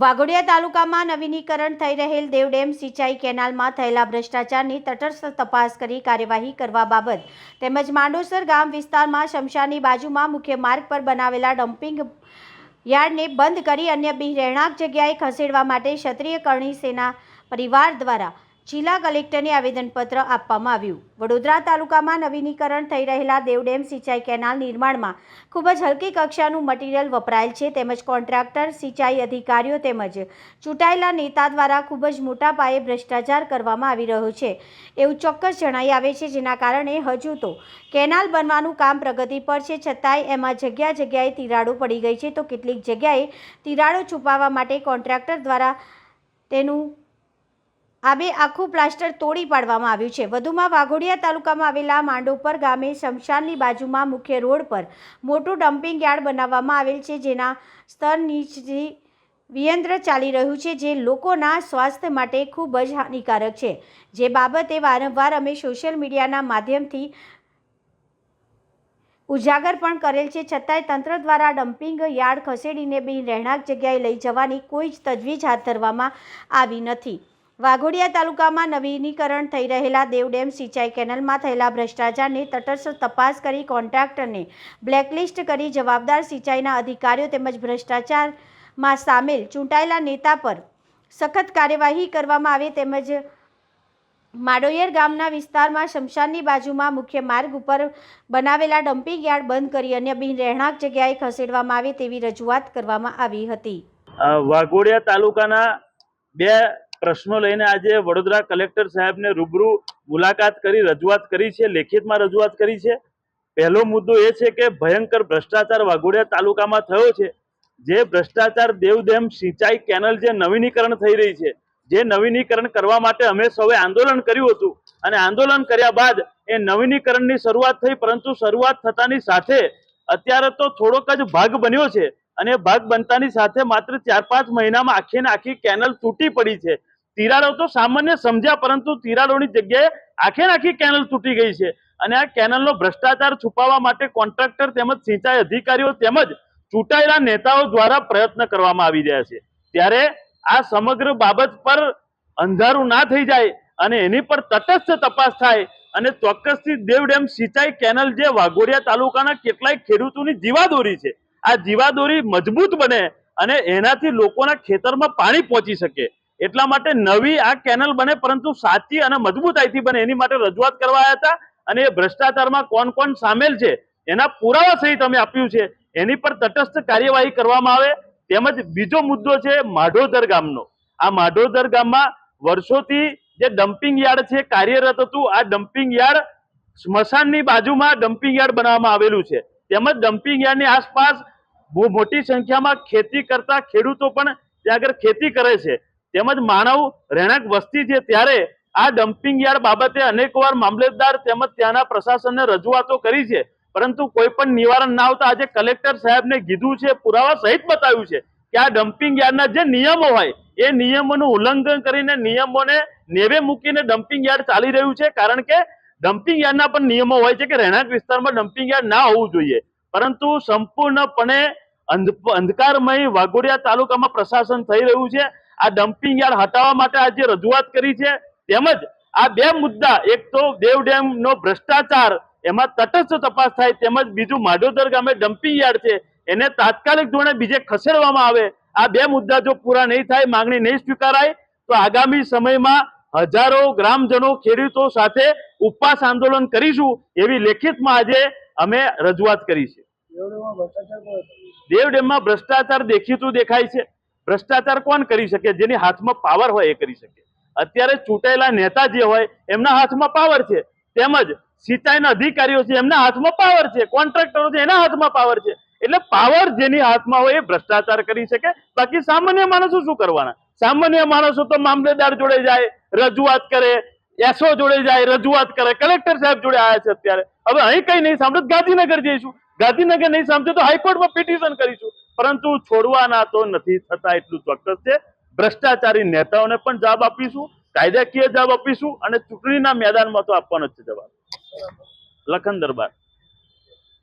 વાઘોડિયા તાલુકામાં નવીનીકરણ થઈ રહેલ દેવડેમ સિંચાઈ કેનાલમાં થયેલા ભ્રષ્ટાચારની તટસ્થ તપાસ કરી કાર્યવાહી કરવા બાબત તેમજ માંડોસર ગામ વિસ્તારમાં શમશાની બાજુમાં મુખ્ય માર્ગ પર બનાવેલા ડમ્પિંગ યાર્ડને બંધ કરી અન્ય બિન રહેણાંક જગ્યાએ ખસેડવા માટે ક્ષત્રિય કરણી સેના પરિવાર દ્વારા જિલ્લા કલેક્ટરને આવેદનપત્ર આપવામાં આવ્યું. વડોદરા તાલુકામાં નવીનીકરણ થઈ રહેલા દેવડેમ સિંચાઈ કેનાલ નિર્માણમાં ખૂબ જ હલકી કક્ષાનું મટીરીયલ વપરાયેલ છે, તેમજ કોન્ટ્રાક્ટર, સિંચાઈ અધિકારીઓ તેમજ ચૂંટાયેલા નેતા દ્વારા ખૂબ જ મોટા પાયે ભ્રષ્ટાચાર કરવામાં આવી રહ્યો છે. એવું ચોક્કસ જણાઈ આવે છે, જેના કારણે હજુ તો કેનાલ બનવાનું કામ પ્રગતિ પર છે, છતાંય એમાં જગ્યા જગ્યાએ તિરાડો પડી ગઈ છે. તો કેટલીક જગ્યાએ તિરાડો છુપાવવા માટે કોન્ટ્રાક્ટર દ્વારા તેનું આ બે આખું પ્લાસ્ટર તોડી પાડવામાં આવ્યું છે. વધુમાં વાઘોડિયા તાલુકામાં આવેલા માંડોપર ગામે શમશાનની બાજુમાં મુખ્ય રોડ પર મોટું ડમ્પિંગ યાર્ડ બનાવવામાં આવેલ છે, જેના સ્તર નીચથી વિયંત્ર ચાલી રહ્યું છે, જે લોકોના સ્વાસ્થ્ય માટે ખૂબ જ હાનિકારક છે. જે બાબતે વારંવાર અમે સોશિયલ મીડિયાના માધ્યમથી ઉજાગર પણ કરેલ છે. છતાંય તંત્ર દ્વારા ડમ્પિંગ યાર્ડ ખસેડીને બિન રહેણાંક જગ્યાએ લઈ જવાની કોઈ જ તજવીજ હાથ ધરવામાં આવી નથી. વાઘોડિયા તાલુકામાં નવીનીકરણ થઈ રહેલા દેવડેમ સિંચાઈ કેનલમાં થયેલા ભ્રષ્ટાચારની તટસ્થ તપાસ કરી કોન્ટ્રાક્ટરને બ્લેકલિસ્ટ કરી જવાબદાર સિંચાઈના અધિકારીઓ તેમજ ભ્રષ્ટાચારમાં સામેલ ચૂંટાયેલા નેતા પર સખત કાર્યવાહી કરવામાં આવે તેમજ માડોયર ગામના વિસ્તારમાં શમશાનની બાજુમાં મુખ્ય માર્ગ ઉપર બનાવેલા ડમ્પિંગ યાર્ડ બંધ કરી અન્ય બિન રહેણાંક જગ્યાએ ખસેડવામાં આવે તેવી રજૂઆત કરવામાં આવી હતી. વાઘોડિયા તાલુકાના બે પ્રશ્નો લઈને આજે વડોદરા કલેક્ટર સાહેબને રૂબરૂ મુલાકાત કરી, રજૂઆત કરી છે, લેખિતમાં રજૂઆત કરી છે. પહેલો મુદ્દો એ છે કે ભયંકર ભ્રષ્ટાચાર વાઘોડિયા તાલુકામાં થયો છે. જે ભ્રષ્ટાચાર દેવદેમ સિંચાઈ કેનલ જે નવીનીકરણ થઈ રહી છે, જે નવીનીકરણ કરવા માટે અમે સૌએ આંદોલન કર્યું હતું. અને આંદોલન કર્યા બાદ એ નવીનીકરણની શરૂઆત થઈ, પરંતુ શરૂઆત થતાની સાથે અત્યારે તો થોડોક જ ભાગ બન્યો છે. અને ભાગ બનતાની સાથે માત્ર ચાર પાંચ મહિનામાં આખી ને આખી કેનલ તૂટી પડી છે. તિરાડો તો સામાન્ય સમજ્યા, પરંતુ તિરાડોની જગ્યાએ આખે આખી કેનલ તૂટી ગઈ છે. અને આ કેનલનો ભ્રષ્ટાચાર છુપાવવા માટે કોન્ટ્રાક્ટર તેમજ સિંચાઈ અધિકારીઓ તેમજ ચૂંટાયેલા નેતાઓ દ્વારા પ્રયત્ન કરવામાં આવી રહ્યા છે. ત્યારે આ સમગ્ર બાબત પર અંધારું ના થઈ જાય અને એની પર તટસ્થ તપાસ થાય અને ચોક્કસથી દેવડેમ સિંચાઈ કેનલ જે વાઘોડિયા તાલુકાના કેટલાય ખેડૂતોની જીવાદોરી છે. આ જીવાદોરી મજબૂત બને અને એનાથી લોકોના ખેતરમાં પાણી પહોંચી શકે. એટલા માટે નવી આ કેનલ બને, પરંતુ સાચી અને મજબૂતાઈથી બને. એની માટે રજૂઆત કરવા આવ્યા હતા. અને એ ભ્રષ્ટાચારમાં કોણ કોણ સામેલ છે, એના પુરાવા સહિત અમે આપ્યું છે. એની પર તટસ્થ કાર્યવાહી કરવામાં આવે. તેમજ બીજો મુદ્દો છે માઢોદર ગામનો. આ માઢોદર ગામમાં વર્ષોથી જે ડમ્પિંગ યાર્ડ છે, કાર્યરત હતું, આ ડમ્પિંગ યાર્ડ સ્મશાનની બાજુમાં ડમ્પિંગ યાર્ડ બનાવવામાં આવેલું છે. તેમજ ડમ્પિંગ યાર્ડની આસપાસ બહુ મોટી સંખ્યામાં ખેતી કરતા ખેડૂતો પણ ત્યાં આગળ ખેતી કરે છે. તેમજ માનવ રહેણાંક વસ્તી છે ત્યારે આ ડમ્પિંગ યાર્ડ બાબતે અનેકવાર મામલતદાર તેમજ ત્યાંના પ્રશાસનને રજૂઆતો કરી છે. પરંતુ કોઈ પણ નિવારણ ના આવતા આજે કલેક્ટર સાહેબને કીધું છે, પુરાવા સહિત બતાવ્યું છે કે આ ડમ્પિંગ યાર્ડના જે નિયમો હોય, એ નિયમોનું ઉલ્લંઘન કરીને નિયમોને નેવે મૂકીને ડમ્પિંગ યાર્ડ ચાલી રહ્યું છે. કારણ કે ડમ્પિંગ યાર્ડના પણ નિયમો હોય છે કે રહેણાંક વિસ્તારમાં ડમ્પિંગ યાર્ડ ના હોવું જોઈએ. પરંતુ સંપૂર્ણપણે અંધ- અંધકારમય વાઘોડિયા તાલુકામાં પ્રશાસન થઈ રહ્યું છે. આ ડમ્પિંગ યાર્ડ હટાવવા માટે આજે રજૂઆત કરી છે તેમજ આ બે મુદ્દા એક તો દેવ ડેમ નો ભ્રષ્ટાચાર એમાં તટસ્થ તપાસ થાય તેમજ બીજું માઢોદર ગામે ડમ્પિંગ યાર્ડ છે એને તાત્કાલિક ધોરણે બીજે ખસેડવામાં આવે. આ બે મુદ્દા જો પૂરા નહીં થાય માંગણી નહીં સ્વીકારાય તો આગામી સમયમાં હજારો ગ્રામજનો ખેડૂતો સાથે ઉપવાસ આંદોલન કરીશું એવી લેખિતમાં આજે અમે રજૂઆત કરી છે. દેવડેમમાં ભ્રષ્ટાચાર દેખીતું દેખાય છે. ભ્રષ્ટાચાર કોણ કરી શકે? જેની હાથમાં પાવર હોય એ કરી શકે. અત્યારે ચૂંટાયેલા નેતા જે હોય, એમના હાથમાં પાવર છે. તેમજ સિંચાઈના અધિકારીઓ છે, એમના હાથમાં પાવર છે. કોન્ટ્રાક્ટરો છે, એના હાથમાં પાવર છે. એટલે પાવર જેની હાથમાં હોય એ ભ્રષ્ટાચાર કરી શકે. બાકી સામાન્ય માણસો શું કરવાના? સામાન્ય માણસો તો મામલેદાર જોડે જાય, રજૂઆત કરે એસો જોડે જાય, રજૂઆત કરે. કલેક્ટર સાહેબ જોડે આવ્યા છે અત્યારે. હવે અહીં કઈ નહીં, સાંભળે, ગાંધીનગર જઈશું. ગાંધીનગર નહીં સાંભળે તો હાઈકોર્ટમાં પિટિશન કરીશું. પરંતુ છોડવાના તો નથી થતા એટલું ચોક્કસ છે. ભ્રષ્ટાચારી નેતાઓને પણ જવાબ આપીશું, કાયદાકીય જવાબ આપીશું અને ચૂંટણીના મેદાનમાં તો આપવાનો જ છે જવાબ. લખન દરબાર.